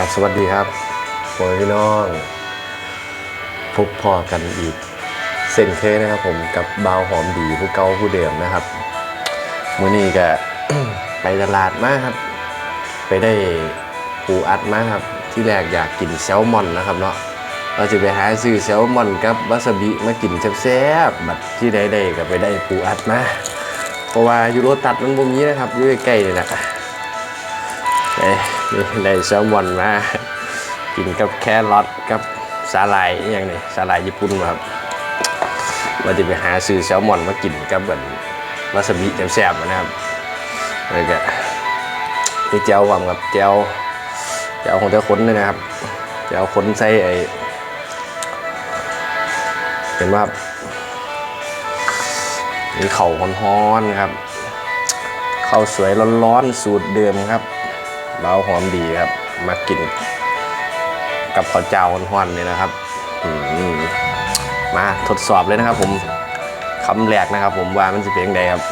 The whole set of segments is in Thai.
กับสวัสดีครับพ่อพี่น้อง พบพอกันอีก เส้นเคนะครับผมกับเบาวหอมดีผู้เก่าผู้เดิมนะครับมื้อนี้ก็ไปตลาดมาครับ ไปได้ปูอัดมาครับ ที่แรกอยากกินแซลมอนนะครับเนาะเราจะไปหาซื้อแซลมอนกับวาซาบิมากินแซ่บๆบัดที่ใดๆก็ไปได้ปูอัดมาเพราะว่าอยูโรตัดมันบ่มีนะครับอยู่ใกล้ๆนี่แหละ นี่ได้แซลมอนมา กินกับแครอทกับสาหร่ายอย่างนี้สาหร่ายญี่ปุ่นมาครับว่าจะไปหาซื้อแซลมอนมากินกับแบบวาซาบิแซ่บๆนะครับแล้วก็มีเจลวามกับเจลเจลของเจ้าขนด้วยนะครับเจลขนใส่ไอเป็นว่ามีเข่าวฮ้อนๆครับข้าวสวยร้อนๆสูตรเดิมครับ เบาหอมดีครับ มากิน กับข้าวเจ้าฮ้อนๆนี่นะครับมาทดสอบเลยนะครับ ผมคำแรกนะครับ ผมว่ามันจะเป็นยังไงครับ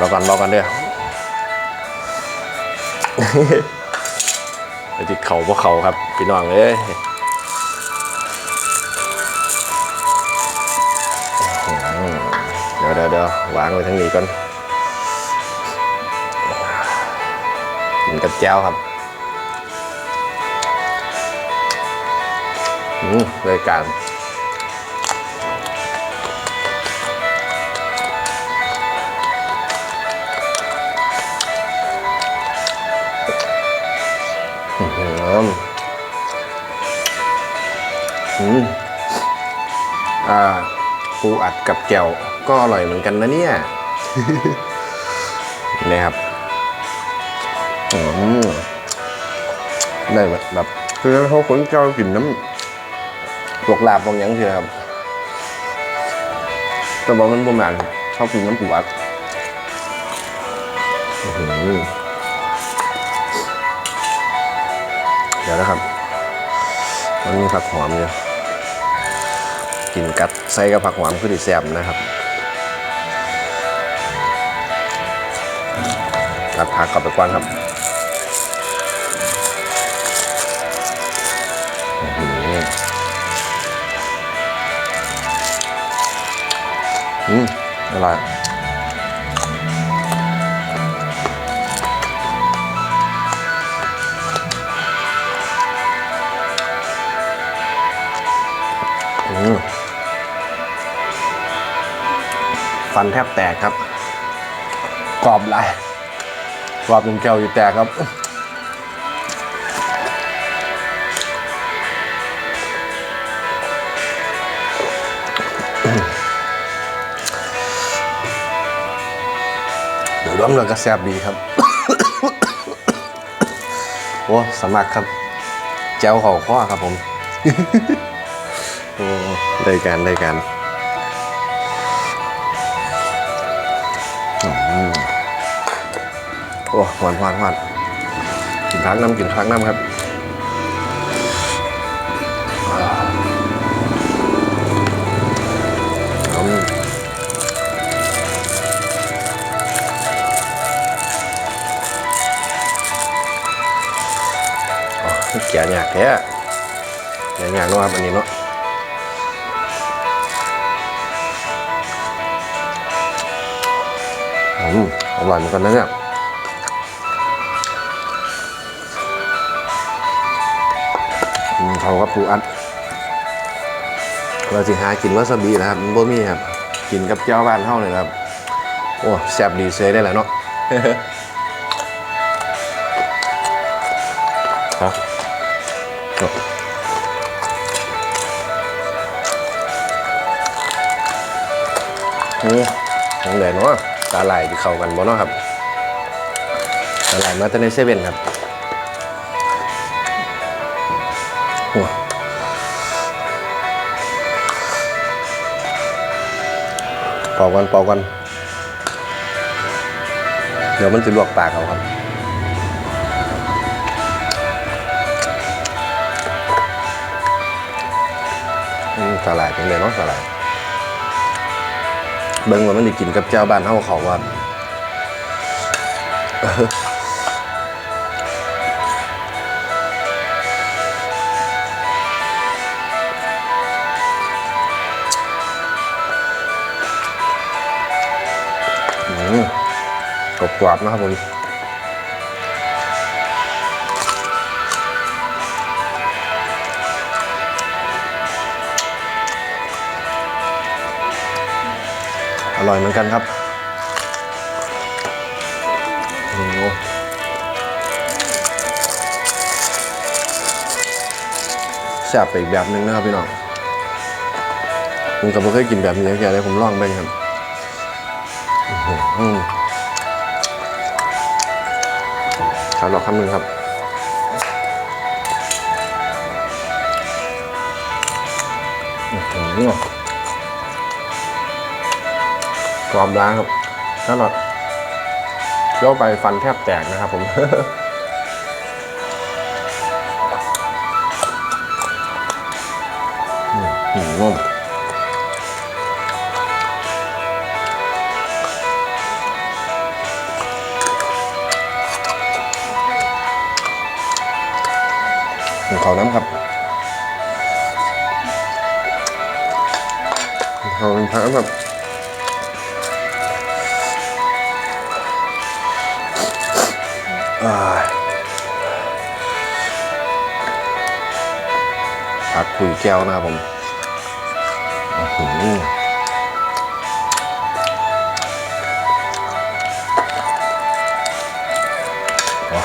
รอก่อนรอก่อนเด้อไปที่เขาพวกเขาครับพี่น้องเอืมเดี๋ยวเดี๋ยวเดี๋ยววางไว้ทั้งนี้ก่อน กับแจ้วครับอืมรายการอืมอ่าปูอัดกับแก้วก็อร่อยเหมือนกันนะเนี่ยนี่ครับ ได้แบบแบบคือเขาคนเจ้ากินน้ำพวกลาบบางอย่างเถอะครับแต่บอกมันประมาณเขากินน้ำปูอัดอื้อหือเดี๋ยวนะครับ มันมีผักหอมอยู่กินกัดใส่กับผักหอมคือดีแซ่บนะครับกัดผักเข้าไปก่อนครับ ร่อยฟันแทบแตกครับ กรอบลายกรอบจนแก้วอยู่แตกครับ รวมแล้วก็แซ่บดีครับ โอ้สมัครครับ แจ้วเขาข้อครับผมโอ้ได้การได้การโอ้หวานหวานหวานกินพักน้ำกินพักน้ำครับะยากแท้แกะยากเนาะครับอันนี้เนาะอืมอร่อยเหมือนกันนะเนี่ยอืมเขาก็ปูอัด เราสิหากินวาซาบินะครับบ่มีครับ กินกับเจ้าบ้านเท่าเลยครับ โอ้แซ่บดีเซได้แหละเนาะ ครับ นี่ยังเหลือเนาะตาไหลที่เข้ากันบ่เนาะครับตาไหลมาแต่ในเซเว่นครับโอ้เป่ากันป่ากัน เดี๋ยวมันจะลวกปากเขาครับ สลายเป็นเลยเนาะสลายเบิ้งว่ามันได้กินกับเจ้าบ้านเฮาเขาว่าหืมกรอบๆนะครับผม อร่อยเหมือนกันครับโอ้แซ่บไปอีกแบบหนึงนะครับพี่น้องผมก็ไม่เคยกินแบบนี้แค่เลยผมลองไปครับอือหืออืมขาหลอกคำหนึ่งครับอื้อหือ กรอบล้างครับถ้าหลอดเคี้ยวไปฟันแทบแตกนะครับ ผมอืมอืมงมเขาน้ำครับเขาเป็นพับ ผักคุยแก้วนะครับผมอื้อวะ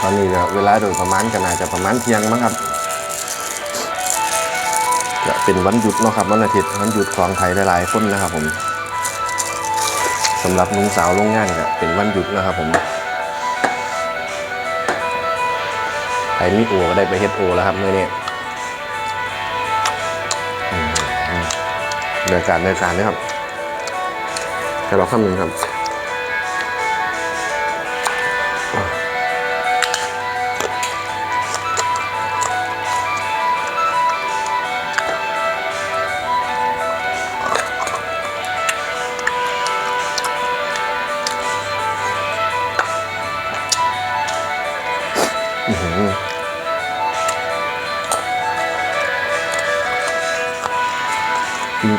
ตอนนี้เวลาโดยประมาณก็น่าจะประมาณเที่ยงมั้งครับ จะเป็นวันหยุดเนาะครับวันอาทิตย์วันหยุดของไทยหลายๆคนนะครับผมสำหรับนุ่งสาวโรงงานก็เป็นวันหยุดนะครับผมใครมีโอก็ได้ไปเฮ็ดโอแล้วครับเมื่อนี้เดือการเดือการนะครับแค่รอคำหนึ่งครับ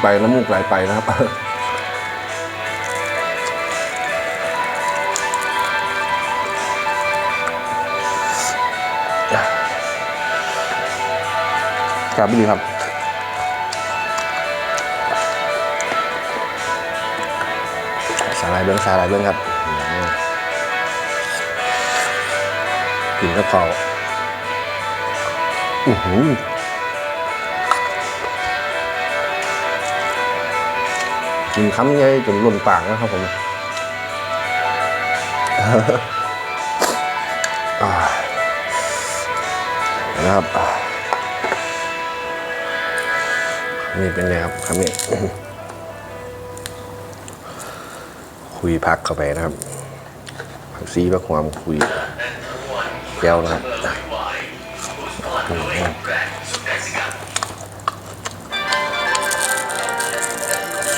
ไปน้ำมูกไหลไปนะครับครับพี่ดีครับสาลายเบิ้องสาลายเบิ้องครับกินกับข้าอือหือ กินคำใหญ่จนล้นปากนะครับผมนะครับ นี่เป็นไงครับคำนี้คุยพักเข้าไปนะครับผักซีผักความคุยแก้วนะครับ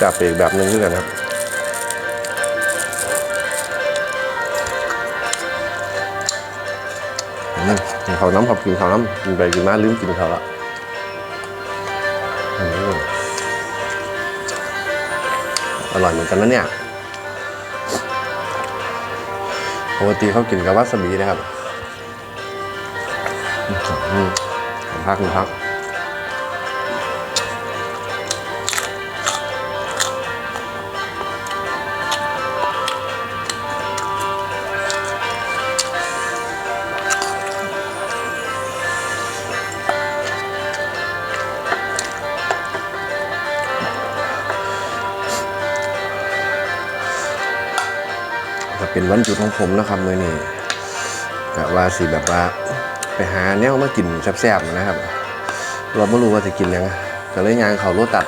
จับไปอีกแบบนึงด้วยกันครับอืมกินข้าวน้ำครับกินข้าวน้ำกินไปกินมาลืมกินข้าวละอร่อยเหมือนกันนะเนี่ยปกติเขากินกับวาซาบินะครับอืมพักพัก จะเป็นวันหยุดของผมนะครับมื่อนี้กะว่าสิแบบว่าไปหาแนวมากินแซ่บๆนะครับเราไม่รู้ว่าจะกินยังก็เลยยางเขาโรตัด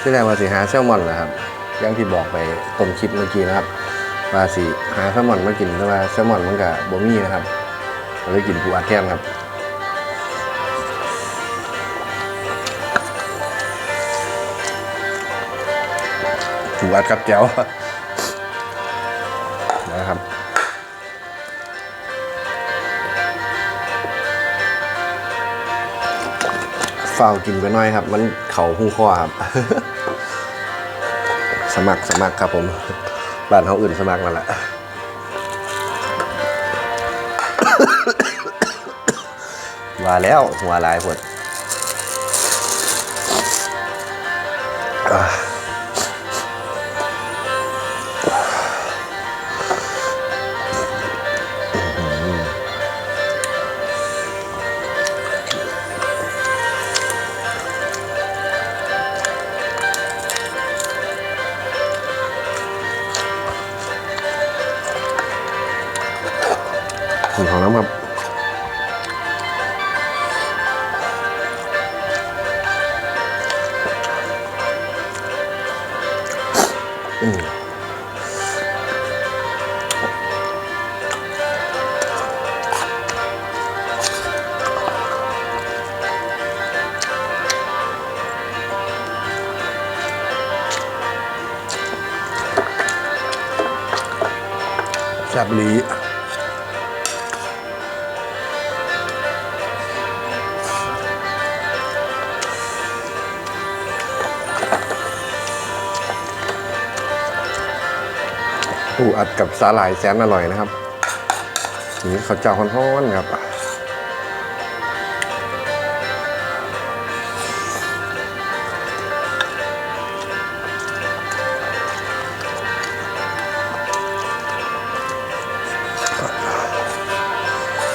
ที่แรกว่าสิหาแซลมอนนะครับอย่างที่บอกไปต้นคลิปเมื่อกี้นะครับว่าสิหาแซลมอนมากินแต่ว่าแซลมอนมันกับบะมี่นะครับก็เลยกินปูอัดแก้มครับปูอัดกับแก้ว ฝ้าวกินไปหน่อยครับ มันเข่าหูข้อครับ สมัครสมัครครับผมบ้านเขาอื่นสมัครนั่นแหละว่าแล้วหัวลายปวด ผมของน้ำครับแซ่บลี อูอัดกับสาหร่ายแสนอร่อยนะครับนี่เขาวเจ้าฮ้อนๆครับ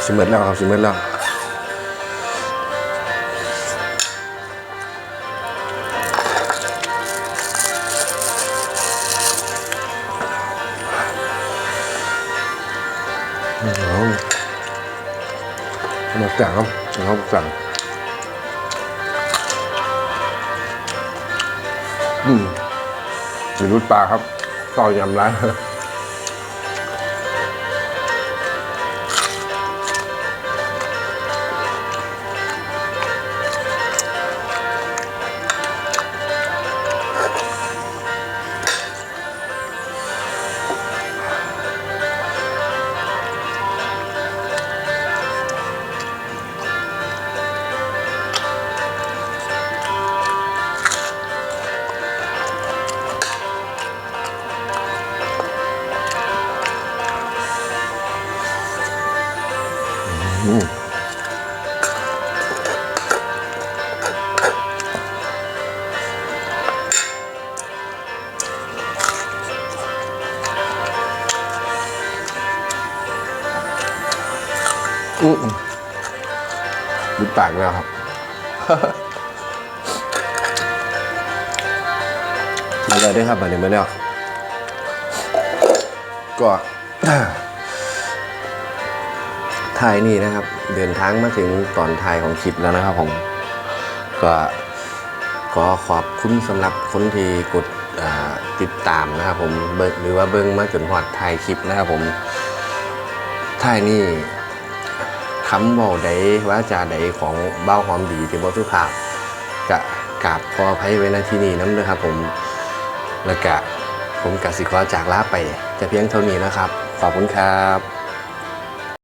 สิเมิดแล้วครับสิเมิดแล้ว มาสั่งครับเอาสั่งอืมมีรุดปลาครับต่อยำร้าน อืมดูปากแล้วครับ มาเลยด้วยครับมาเลยมาแล้วก็ถ่ายนี่นะครับ เดินทางมาถึงตอนถ่ายของคลิปแล้วนะครับผมก็ขอขอบคุณสำหรับคนที่กดอ่าติดตามนะครับผมเบิ่งหรือว่าเบิ้งมาจนหอดถ่ายคลิปนะครับผมถ่ายนี่ คำบอกใดว่าจาใดของเบ้าหอมดีที่บอสุภาพกะกราบขออภัยไว้ในที่นี้น้ำเลยครับผมแล้วกะผมกสิขอจากลาไปจะเพียงเท่านี้นะครับ ขอบคุณครับ